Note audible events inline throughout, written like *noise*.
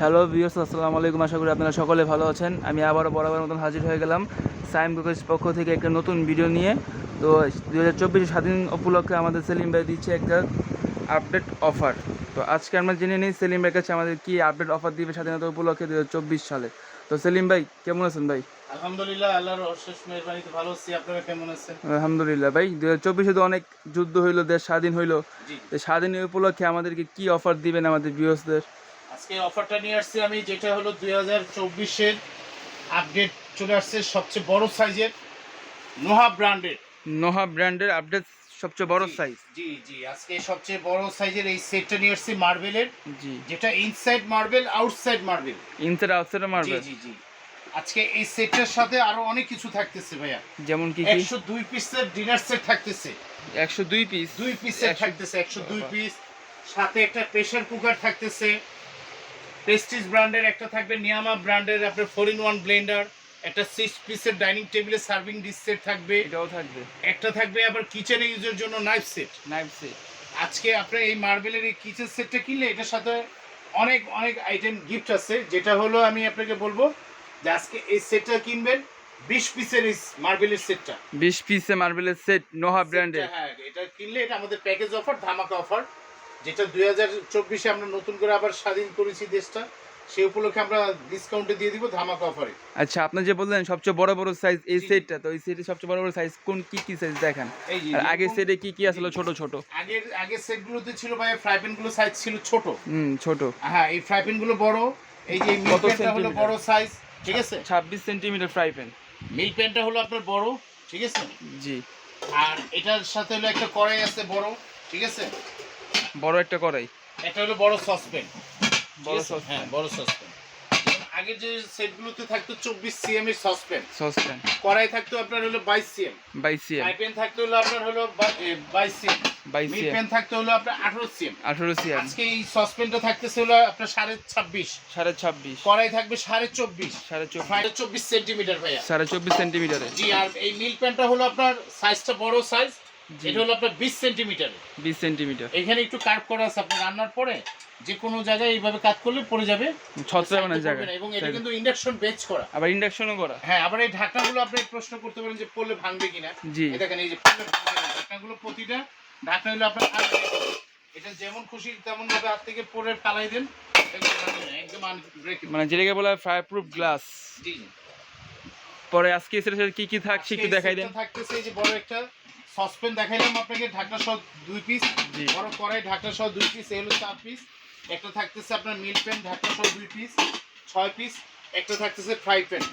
Hello viewers আসসালামু আলাইকুম। আশা করি আপনারা সকলে ভালো আছেন। আমি আবারও বরাবর মতন হাজির হয়ে গেলাম সাইম কুকের পক্ষ থেকে একটা নতুন ভিডিও নিয়ে। তো দু হাজার চব্বিশে স্বাধীন উপলক্ষে আমাদের সেলিম ভাই দিচ্ছে একটা আপডেট অফার। তো আজকে আমরা জেনে নিই সেলিম ভাইয়ের কাছে আমাদের কি আপডেট অফার দিবে স্বাধীনতা উপলক্ষে দু হাজার চব্বিশ সালে। তো সেলিম ভাই কেমন আছেন ভাই? আলহামদুলিল্লাহ আল্লাহর অশেষ মেহরবানিতে ভালো আছি। আপনারা কেমন আছেন? আলহামদুলিল্লাহ ভাই দু হাজার চব্বিশে তো অনেক যুদ্ধ হইল দেশ স্বাধীন হইল। স্বাধীন উপলক্ষে আমাদেরকে কি অফার দিবেন আমাদের ভিউয়ার্সদের আজকে অফারটা নিয়ে আসছি আমি যেটা হলো দুই হাজার চব্বিশের আপডেট চলে আসছে সবচেয়ে বড় সাইজের নোহা ব্র্যান্ডের নোহা ব্র্যান্ডের আপডেট সবচেয়ে বড় সাইজ জি জি আজকে সবচেয়ে বড় সাইজের এই সেটটা নিয়ে আসছি মার্বেলের জি। যেটা inside marble outside marble inside outside জি জি জি। আজকে এই সেটটার সাথে আরও অনেক কিছু থাকতেছে ভাইয়া। যেমন কি কি? একশো দুই পিসের ডিনার সেট থাকতেছে। একশো দুই পিস দুই পিসের থাকতেছে একশো দুই পিস সাথে একটা প্রেসার কুকার থাকতেছে। প্রেস্টিজ ব্র্যান্ডের একটা থাকবে নিয়ামা ব্র্যান্ডের আপনার ফোর ইন ওয়ান ব্লেন্ডার একটা সিক্স পিসের ডাইনিং টেবিলে সার্ভিং ডিশ সেট থাকবে। এটাও থাকবে। একটা থাকবে আবার কিচেনে ইউজের জন্য নাইফ সেট নাইফ সেট আজকে আপনার এই মার্বেলের এই কিচেন সেটটা কিনলে এটার সাথে অনেক অনেক আইটেম গিফট আছে যেটা হলো আমি আপনাকে বলব যে আজকে এই সেটটা কিনবেন বিশ পিসের এই মার্বেলের সেটটা বিশ পিসে মার্বেলের সেট নোহা ব্র্যান্ডের হ্যাঁ এটা কিনলে এটা আমাদের প্যাকেজ অফার ধামাকা অফার যেটা দুই হাজার চব্বিশে আমরা নতুন করে আবার স্বাধীন করেছি দেশটা সেই উপলক্ষে আমরা ডিসকাউন্টে দিয়ে দিব ধামাকা অফারে আচ্ছা আপনি যে বললেন সবচেয়ে বড় বড় সাইজ এই। সেটটা তো এই সেটের সবচেয়ে বড় বড় সাইজ কোন কি কি সাইজ দেখান? আর আগের সেটে কি কি আসলে ছোট ছোট? আগের আগের সেটগুলোতে ছিল ভাই ফ্রাই গুলো সাইজ ছিল ছোট। হুম ছোট। হ্যাঁ এই ফ্রাই গুলো বড় এই যে কত হলো বড় সাইজ ঠিক আছে? ছাব্বিশ সেন্টিমিটার ফ্রাই প্যান মিল প্যানটা হলো আপনার বড় ঠিক আছে? জি। আর এটার সাথে হলো একটা কড়াই আছে বড় ঠিক আছে? বড় একটা করাই একটা হলো বড় সসপ্যান বড় saucepan। হ্যাঁ বড় সসপ্যান আগের যে সেটগুলোতে থাকতো চব্বিশ সিএম এর সসপ্যান সসপ্যান কড়াই থাকতো আপনার হলো বাইশ cm by cm fry pan থাকতো হলো আপনার হলো বাইশ সিএম বাই মিল সিএম প্যান থাকতো হলো আপনার আঠারো সিএম আঠারো সিএম আজকে এই সসপ্যানটা থাকতেছে হলো আপনার সাড়ে ছাব্বিশ। সাড়ে ছাব্বিশ। কড়াই থাকবে সাড়ে চব্বিশ। সাড়ে চব্বিশ। সাড়ে চব্বিশ সেন্টিমিটার ভাইয়া। সাড়ে চব্বিশ সেন্টিমিটারে জি আর এই মিল প্যানটা হলো আপনার সাইজটা বড় সাইজ। এটা হলো আপনার বিশ সেন্টিমিটার। বিশ সেন্টিমিটার। এখানে একটু কাট করা আছে আপনি রান্নার পরে যে কোনো জায়গায় এইভাবে কাট করলে পড়ে যাবে। ছত্রে Side বানার এ পড়বে জায়গা এবং এটা কিন্তু ইন্ডাকশন বেচ করা। আবার ইন্ডাকশনও করা। হ্যাঁ আবার এই ঢাকনাগুলো আপনি প্রশ্ন করতে পারেন যে পড়লে ভাঙবে কিনা। জি। দেখেন এই যে পড়লে ভাঙবে ঢাকনাগুলো প্রতিটা ঢাকনা হলো আপনার এটা যেমন খুশি তেমন ভাবে হাত থেকে পরে ফালাই দেন। একদম না, মানে যেটাকে বলা হয় ফায়ার প্রুফ গ্লাস জি। পরে আজকে এসে কি কি থাকছে একটু দেখাই দেন। থাকতেছে এই যে বড় একটা সসপ্যান দেখাইলাম আপনাকে ঢাকনা সহ দুই পিস। বড় কড়াই ঢাকনা সহ দুই পিস এগুলো চার পিস একটা থাকতেছে আপনার মিল প্যান ঢাকনা সহ দুই পিস ছয় পিস একটা থাকতেছে ফ্রাই প্যান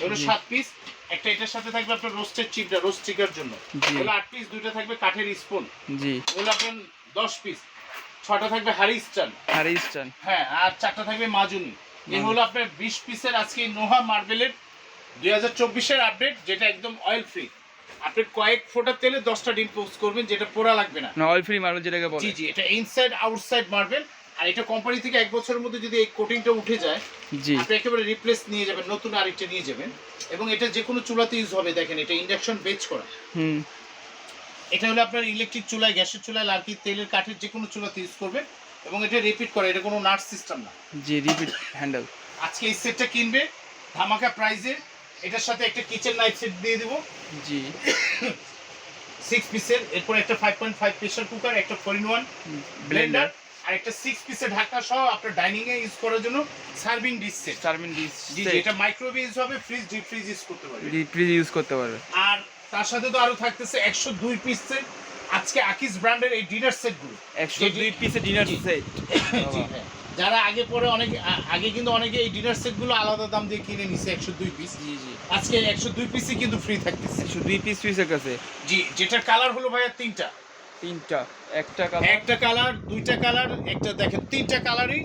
এগুলো। সাত পিস একটা এটার সাথে থাকবে আপনার রোস্টের চিপটা রোস্ট চিকার জন্য। এগুলো আট পিস দুইটা থাকবে কাঠের স্পুন জি। এগুলো আপনার দশ পিস ছটা থাকবে হারি স্টান। আর ইস্টার্ন হ্যাঁ আর চারটা থাকবে মাজুনি। এই হলো আপনার বিশ পিসের আজকে নোহা মার্বেলের দুই হাজার চব্বিশের আপডেট যেটা একদম অয়েল ফ্রি আপনি কয়েক ফোঁটা তেলে দশটা ডিম পোস্ট করবেন যেটা পোড়া লাগবে না। অয়েল ফ্রি মার্বেল যেটাকে বলে। জি জি এটা ইনসাইড আউটসাইড মার্বেল আর এটা কোম্পানি থেকে এক বছরের মধ্যে যদি এই কোটিংটা উঠে যায় জি। আপনি একেবারে রিপ্লেস নিয়ে যাবেন নতুন আরেকটা নিয়ে যাবেন। এবং এটা যে কোনো চুলাতে ইউজ হবে দেখেন এটা ইন্ডাকশন বেচ করা। হুম। এটা হলো আপনার ইলেকট্রিক চুলায় গ্যাসের চুলায় লার্কি তেলের কাঠের যে কোনো চুলাতে ইউজ করবে এবং এটা রিপিট করে এটা কোনো নাট সিস্টেম না। জি রিপিট হ্যান্ডেল আজকে এই সেটটা কিনবে ধামাকা প্রাইজে এটার সাথে একটা কিচেন নাইফ সেট দিয়ে দেবো। জি। সিক্স পিসের এরপর একটা five point five pressure cooker একটা ফোর ইন ওয়ান ব্লেন্ডার আর একটা সিক্স পিসের ঢাকা সহ আপনার ডাইনিং এ ইউজ করার জন্য serving dish set serving dish জি এটা মাইক্রোওয়েভ ইউজ হবে ফ্রিজ ডিপ ফ্রিজ ইউজ করতে পারবে। ডিপ ফ্রিজ ইউজ করতে পারবে। আর তার সাথে তো আরও থাকতেছে একশো দুই পিসের আজকে আকিস ব্র্যান্ডের এই ডিনার সেটগুলো। একশো। দুই পিসে ডিনার। সেট জি, *coughs* হ্যাঁ। যারা আগে পরে অনেক আগে কিন্তু অনেকে এই ডিনার সেটগুলো আলাদা দাম দিয়ে কিনে নিছে একশো দুই পিস জি জি। আজকে একশো দুই পিসই কিন্তু ফ্রি থাকতেছে। একশো দুই পিস পিসের কাছে। জি যেটার কালার হলো ভাইয়া তিনটা। তিনটা। একটা কালার একটা কালার দুইটা কালার একটা দেখেন তিনটা কালারই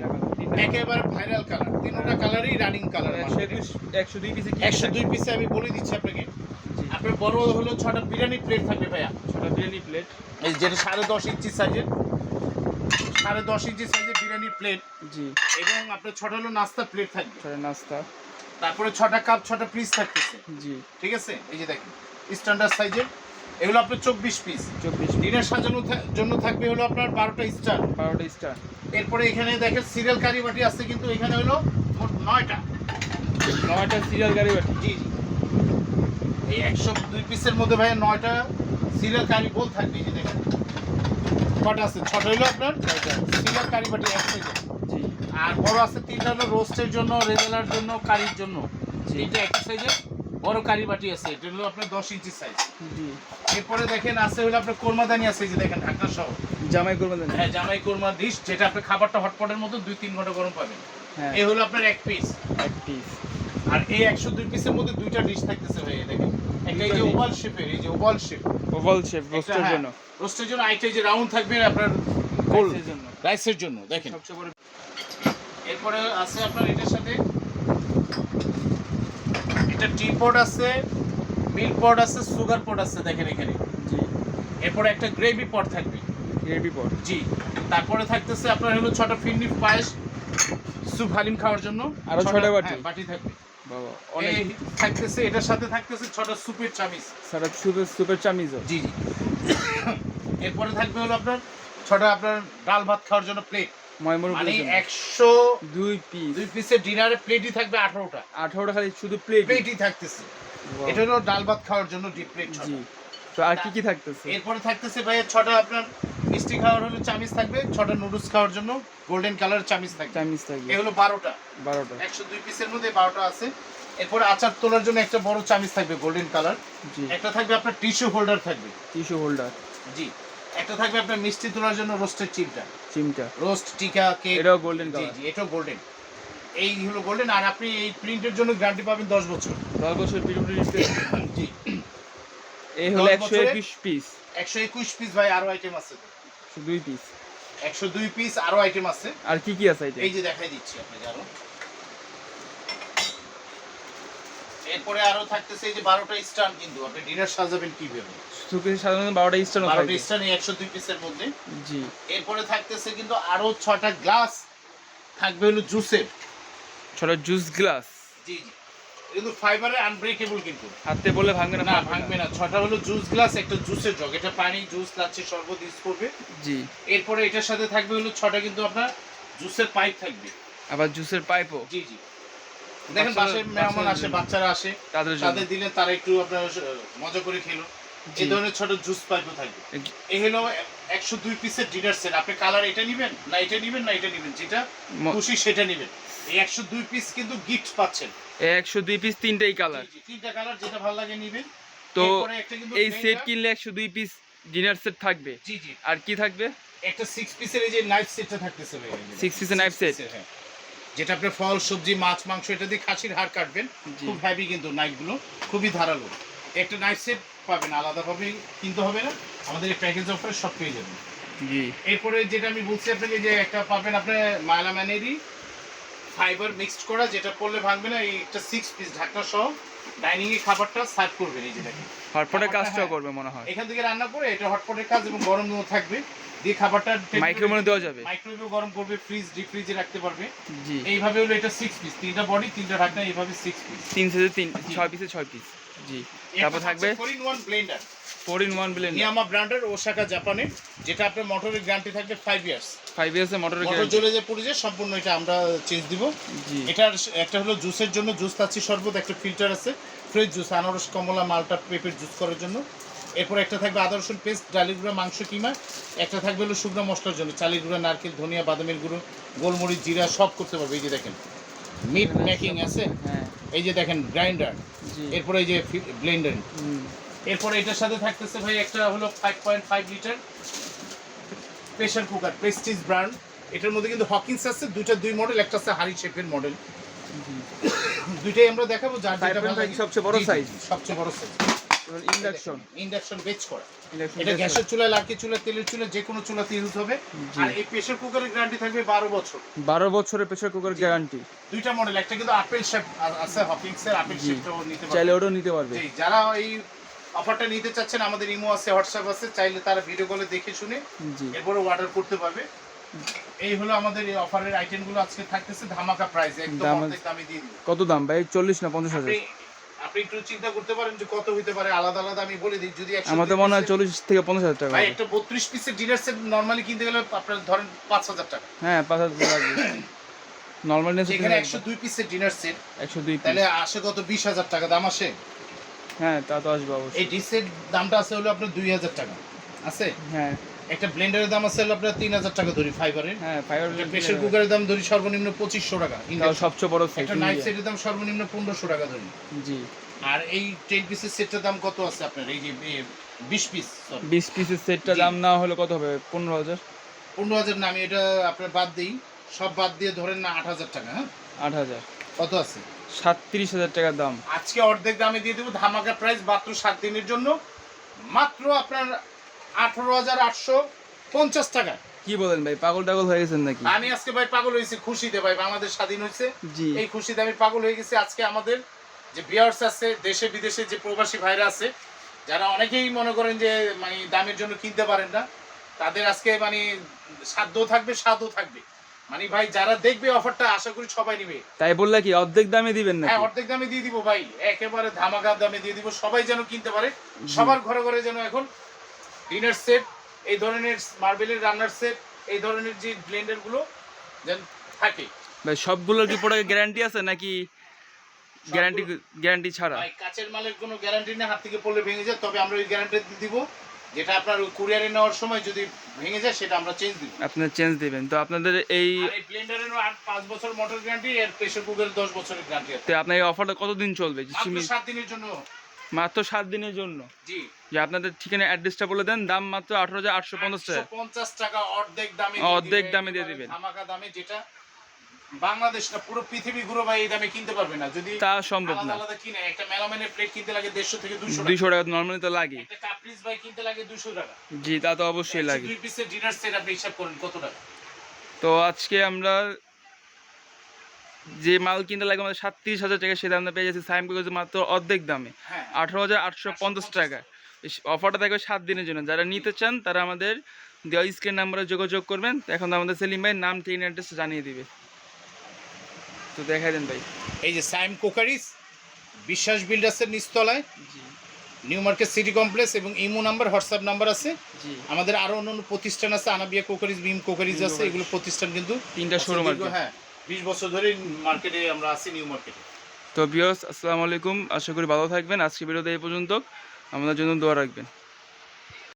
একেবারে ভাইরাল কালার তিনটা কালারই রানিং কালার একশো দুই পিসে একশো দুই পিসে আমি বলে দিচ্ছি আপনাকে। আপনার বড় হলো ছটা বিরিয়ানি প্লেট থাকবে ভাইয়া। ছটা বিরিয়ানি প্লেট এই যেটা সাড়ে দশ ইঞ্চি সাইজের সাড়ে দশ ইঞ্চি সাইজের প্লেট জি। এবং আপনার ছটা হলো নাস্তা প্লেট থাকবে। ছটা নাস্তা। তারপরে ছটা কাপ ছটা পিস থাকতেছে। জি। ঠিক আছে? এই যে দেখেন স্ট্যান্ডার্ড সাইজের এগুলো আপনার চব্বিশ পিস চব্বিশ ডিনার সাজানোর জন্য থাকবে হলো আপনার বারোটা স্টার বারোটা স্টার এরপরে এখানে দেখেন সিরিয়াল কারি বাটি আছে কিন্তু এখানে হলো মোট নয়টা। নয়টা সিরিয়াল গাড়ি বাটি জি জি। এই একশো দুই পিসের মধ্যে ভাই নয়টা সিরিয়াল কারি বোল থাকবে এই যে দেখেন। কটা আছে ছটা হলো আপনার সিরিয়াল কারি বাটি এক সাইজে আর বড় আছে তিনটা হলো রোস্টের জন্য রেজালার জন্য কারির জন্য। তিনটা এক সাইজে বড় কারি বাটি আছে এটা হলো আপনার দশ ইঞ্চি সাইজ এরপরে দেখেন আছে হলো আপনার কোরমাদানি আছে যে দেখেন ঢাকনা সহ। জামাই করবেন জানি হ্যাঁ জামাই কোরমা ডিশ যেটা আপনি খাবারটা হটপটের মতো দুই তিন ঘণ্টা গরম পাবেন। হ্যাঁ। এই হলো আপনার এক পিস এক পিস আর এই একশো দুই পিসের মধ্যে দুইটা ডিশ থাকতেছে ভাই দেখেন। একটা এই যে ওভাল শেপের এই যে ওভাল শেপ ওভাল শেপ রোস্টের জন্য। রোস্টের জন্য আইটা যে রাউন্ড থাকবে আপনার গোল রাইসের জন্য। দেখেন। সবচেয়ে বড় এরপরে আছে আপনার এটার সাথে এটা টি পট আছে মিল্ক পট আছে সুগার পট আছে দেখেন এখানে। এরপরে একটা গ্রেভি পট থাকবে। গ্রেভি পট জি। তারপরে থাকতেছে আপনার হলো ছটা ফিন্নি পায়েস সুপ হালিম খাওয়ার জন্য। আরও ছটা বাটি? হ্যাঁ, বাটি থাকবে। অনেক। থাকতেছে এটার সাথে থাকতেছে ছটা স্যুপের চামিজ ছটা সুপের সুপের চামিজও জি জি। এরপরে থাকবে হলো আপনার ছটা আপনার ডাল ভাত খাওয়ার জন্য প্লেট মানে একশো দুই পিস দুই পিসের ডিনারে প্লেটই থাকবে আঠারোটা। আঠারোটা খালি শুধু প্লেট প্লেটই থাকতেছে। এটা হলো ডাল ভাত খাওয়ার জন্য ডিপ প্লেট জি। তো আর কি কি থাকতেছে? এরপরে থাকতেছে ভাই ছটা আপনার মিষ্টি খাওয়ার হলো চামিচ থাকবে ছটা নুডলস খাওয়ার জন্য গোল্ডেন কালার চামিচ থাকবে। চামিজ থাকবে। এ হলো বারোটা। বারোটা। একশো দুই পিসের মধ্যে বারোটা আছে। এরপরে আচার তোলার জন্য একটা বড় চামিচ থাকবে গোল্ডেন কালার। একটা থাকবে আপনার টিস্যু হোল্ডার থাকবে। Tissue holder. জি। একটা থাকবে আপনার মিষ্টি তোলার জন্য রোস্টের চিপটা চিমটা। রোস্ট টিকা কেক। এটাও গোল্ডেন জি জি এটাও গোল্ডেন। এই হলো গোল্ডেন। আর আপনি এই প্রিন্টের জন্য গ্যারান্টি পাবেন দশ বছর। দশ বছর জি। এই হলো দশ একশো বছরে? একুশ পিস একশো একুশ পিস ভাই আরও আইটেম আছে। দুই পিস একশো দুই পিস আরও আইটেম আছে। আর কি কি আছে এই যে দেখাই দিচ্ছি আপনাকে আরও। এরপরে আরও থাকতেছে এই যে বারোটা স্টান কিন্তু আপনি ডিনার সাজাবেন কীভাবে? সুপের সাধারণত বারোটা বারোটা থাকবে। স্টান এই একশো দুই পিসের মধ্যে। জি। এরপরে থাকতেছে কিন্তু আরও ছটা গ্লাস থাকবে হলো জুসের ছটা জুস গ্লাস জি জি। কিন্তু ফাইবারে আনব্রেকেবল কিন্তু। হাতে বলে ভাঙবে না না ভাঙবে না। ছটা হলো জুস গ্লাস একটা জুসের জগ এটা পানি জুস লাচ্ছি শরবত ইউজ করবে। জি। এরপরে এটার সাথে থাকবে হলো ছটা কিন্তু আপনার জুসের পাইপ থাকবে। আবার জুসের পাইপও জি জি। দেখেন বাসায় মেহমান আসে বাচ্চারা আসে। তাদের তাদের দিলে তারা একটু আপনার মজা করে খেলো। এই ধরনের ছোট জুস পাইপও থাকবে। এই হলো একশো দুই পিসের ডিনার সেট আপনি কালার এটা নিবেন? না এটা নিবেন না এটা নিবেন? যেটা খুশি সেটা নিবেন। এই একশো দুই পিস কিন্তু গিফট পাচ্ছেন। একশো দুই পিস তিনটাই কালার তিনটা কালার যেটা ভালো লাগে নিবেন। তো এই সেট কিনলে একশো দুই পিস ডিনার সেট থাকবে। জি জি। আর কি থাকবে? একটা সিক্স পিসের এই যে নাইফ সেটটা থাকতেছে ভাই, set? piece এর, হ্যাঁ। যেটা আপনি ফল সবজি মাছ মাংস এটা দিয়ে খাসির হাড় কাটবেন। খুব হ্যাভি কিন্তু নাইফগুলো খুবই ধারালো। একটা নাইফ সেট পাবেন আলাদাভাবে কিনতে হবে না। আমাদের এই প্যাকেজ অফারে সব পেয়ে যাবেন। জি। এরপরে যেটা আমি বলছি আপনাকে যে একটা পাবেন আপনার মায়লা ম্যানেরই ফাইবার মিক্সড করা যেটা পড়লে ভাঙবে না এই একটা সিক্স পিস ঢাকনা সহ ডাইনিং এ খাবারটা সার্ভ করবেন এই যে দেখেন। হটপটে খাবারটা, কাজটাও হ্যাঁ। করবে মনে হয়। এখান থেকে রান্না করে এটা হটপটের কাজ এবং গরম থাকবে। দিয়ে খাবারটা মাইক্রোওভেনে দেওয়া যাবে। মাইক্রোওয়েভে গরম করবে ফ্রিজ ডিপ ফ্রিজে রাখতে পারবে। জি। এইভাবে হলো এটা সিক্স পিস তিনটা বডি তিনটা ঢাকনা এইভাবে সিক্স পিস তিন সাইজে তিন। ছয় পিসে ছয় পিস জি। তারপর থাকবে four in one blender four in one blend নিয়ামা ব্র্যান্ডের ওসাকা জাপানের যেটা আপনার মোটরের গ্যারান্টি থাকবে ফাইভ ইয়ার্স ফাইভ ইয়ার্সের মোটরের মোটর জ্বলে যে পড়ে যায় সম্পূর্ণ এটা আমরা চেঞ্জ দিব। এটার একটা হলো জুসের জন্য জুস তাচ্ছি শরবত একটা ফিল্টার আছে ফ্রেশ জুস আনারস কমলা মালটা পেঁপের জুস করার জন্য। এরপর একটা থাকবে আদা রসুন পেস্ট ডালের গুঁড়া মাংস কিমা। একটা থাকবে হলো শুকনো মশলার জন্য চালের গুঁড়া নারকেল ধনিয়া বাদামের গুঁড়ো গোলমরিচ জিরা সব করতে পারবে এই যে দেখেন। মিট মেকিং আছে। হ্যাঁ। এই যে দেখেন গ্রাইন্ডার এরপরে এই যে ব্লেন্ডার এরপরে এটার সাথে থাকতেছে ভাই একটা হলো five point five litre pressure cooker Prestige brand এটার মধ্যে কিন্তু হকিংস আছে দুইটা দুই মডেল একটা আছে হারি শেপের মডেল দুইটাই আমরা দেখাবো যার যেটা ভালো লাগে। সবচেয়ে বড় জি, জি, size। জি, সবচেয়ে বড় সাইজ ইন্ডাকশন ইন্ডাকশন বেচ করা। এটা গ্যাসের চুলা লাকি চুলা তেলের চুলা যে কোনো চুলাতে ইউজ হবে। আর এই প্রেসার কুকারের গ্যারান্টি থাকবে বারো বছর। বারো বছরের প্রেসার কুকার গ্যারান্টি দুইটা মডেল একটা কিন্তু আপেল শেপ আছে হকিংস এর আপেল। শেপটাও নিতে চাইলে পারবে। ওটাও নিতে পারবে। যারা এই অফারটা নিতে চাচ্ছেন আমাদের ইমো আছে হোয়াটসঅ্যাপ আছে চাইলে তারা ভিডিও কলে দেখে শুনে এরপরে অর্ডার করতে পারবে। এই হলো আমাদের এই অফারের আইটেমগুলো আজকে থাকতেছে ধামাকা প্রাইস একদম দাম- অর্ধেক দামে দিয়ে দিব কত দাম ভাই? চল্লিশ না পঞ্চাশ হাজার? আপনি আপনি একটু চিন্তা করতে পারেন যে কত হইতে পারে আলাদা আলাদা আমি বলে দিই যদি দুই মনে হয় piece-এর- চল্লিশ থেকে পঞ্চাশ হাজার টাকা ভাই একটা বত্রিশ পিসের ডিনার সেট নর্মালি কিনতে গেলে আপনার ধরেন পাঁচ হাজার টাকা। হ্যাঁ পাঁচ হাজার টাকা লাগবে। নর্মাল একশো দুই পিসের ডিনার সেট একশো দুই piece। তাহলে আসে কত? বিশ হাজার টাকা দাম আসে? হ্যাঁ তা তো আসবে এই অবশ্যই ডিসের দামটা আছে হলো আপনার দুই হাজার টাকা। আছে? হ্যাঁ। একটা ব্লেন্ডারের দাম আছে আপনার তিন হাজার টাকা ধরি ফাইবারের হ্যাঁ ফাইবার একটা প্রেশার কুকারের দাম ধরি সর্বনিম্ন পঁচিশশো টাকা। সবচেয়ে বড় একটা নাইফ সেটের দাম সর্বনিম্ন পনেরোশো টাকা ধরি। জি। আর এই টেন পিসের সেটটার দাম কত আছে আপনার? এই যে বিশ পিস বিশ পিসের সেটটা জি। দাম না হলে কত হবে? পনেরো হাজার? পনেরো হাজার না আমি এটা আপনার বাদ দিই। সব বাদ দিয়ে ধরেন না আট হাজার টাকা হ্যাঁ? আট হাজার। কত আছে? সাতত্রিশ হাজার টাকার দাম। আজকে অর্ধেক দামে দিয়ে দেবো ধামাকা প্রাইস মাত্র সাত দিনের জন্য। মাত্র আপনার আঠারো হাজার আটশো পঞ্চাশ টাকা। কি বলেন ভাই পাগল টাগল হয়ে গেছেন নাকি? আমি আজকে ভাই পাগল হয়েছি খুশিতে ভাই বাংলাদেশ স্বাধীন হয়েছে। এই খুশিতে আমি পাগল হয়ে গেছি। আজকে আমাদের যে বিয়ার্স আছে দেশে বিদেশে যে প্রবাসী ভাইরা আছে যারা অনেকেই মনে করেন যে মানে দামের জন্য কিনতে পারেন না তাদের আজকে মানে সাধ্য থাকবে স্বাদও থাকবে। মানে ভাই যারা দেখবে অফারটা আশা করি সবাই নিবে। তাই বললে কি অর্ধেক দামে দিবেন হ্যাঁ অর্ধেক দামে দিয়ে দিব ভাই। একেবারে ধামাকা দামে দিয়ে দিব। সবাই যেন কিনতে পারে। সবার ঘরে ঘরে যেন এখন ডিনার সেট এই ধরনের মার্বেলের রান্নার সেট এই ধরনের যে ব্লেন্ডারগুলো যেন থাকে। ভাই সবগুলোর কি প্রোডাক্ট গ্যারান্টি আছে নাকি গ্যারান্টি গ্যারান্টি ছাড়া? ভাই কাচের মালের কোনো গ্যারান্টি নেই হাত থেকে পড়লে ভেঙে যায় তবে আমরা ওই গ্যারান্টি দিব। যেটা আপনার কুরিয়ারে নেওয়ার সময় যদি ভেঙে যায় সেটা আমরা চেঞ্জ দিব। আপনার চেঞ্জ দিবেন। তো আপনাদের এই ব্লেন্ডারেরও আর বছর মোটর গ্যারান্টি আর প্রেসার কুকারের দশ বছরের গ্যারান্টি আছে। তো আপনার এই অফারটা কতদিন চলবে? মাত্র সীমিত- সাত দিনের জন্য। মাত্র সাত দিনের জন্য? জি। যে আপনাদের ঠিকানা অ্যাড্রেসটা বলে দেন দাম মাত্র আঠারো হাজার আটশো পঞ্চাশ টাকা। পঞ্চাশ টাকা অর্ধেক দামে অর্ধেক দামে দিয়ে দিবেন। ধামাকা দামে যেটা বাংলাদেশ না পুরো পৃথিবী ঘুরে ভাই এই দামে কিনতে পারবে না। যদি তা সম্ভব না। আলাদা কিনে একটা মেলামেনের প্লেট কিনতে লাগে দেড়শো থেকে দুশো টাকা। দুইশো টাকা নর্মালি তো লাগে। একটা কাপ্রিজ ভাই কিনতে লাগে দুশো টাকা। জি তা তো অবশ্যই লাগে। দুই পিসের ডিনার সেট আপনি হিসাব করেন কত টাকা? তো আজকে আমরা যে মাল কিনতে লাগে আমাদের সাতত্রিশ হাজার টাকা সেটা আমরা পেয়ে যাচ্ছি সাইম কাগজ মাত্র অর্ধেক দামে। হ্যাঁ। আঠারো হাজার আটশো পঞ্চাশ টাকা। অফারটা থাকবে সাত দিনের জন্য। যারা নিতে চান তারা আমাদের দেওয়া স্ক্রিন নাম্বারে যোগাযোগ করবেন। এখন আমাদের সেলিম ভাই নাম ট্রেন অ্যাড্রেস জানিয়ে দিবে। তো দেখাই দেন ভাই। এই যে সাইম কোকারিস বিশ্বাস বিল্ডার্সের নিচতলায় জি। নিউ মার্কেট সিটি কমপ্লেক্স এবং ইমো নাম্বার হোয়াটসঅ্যাপ নাম্বার আছে। আমাদের আরও অন্য অন্য প্রতিষ্ঠান আছে আনাবিয়া কোকারিজ বিম কোকারিজ আছে। এগুলো প্রতিষ্ঠান কিন্তু তিনটা শোরুম। হ্যাঁ বিশ বছর ধরে মার্কেটে আমরা আছি নিউ মার্কেটে। তো বিয়স আসসালামু আলাইকুম আশা করি ভালো থাকবেন। আজকে ভিডিওতে এই পর্যন্ত। আমাদের জন্য দোয়া রাখবেন।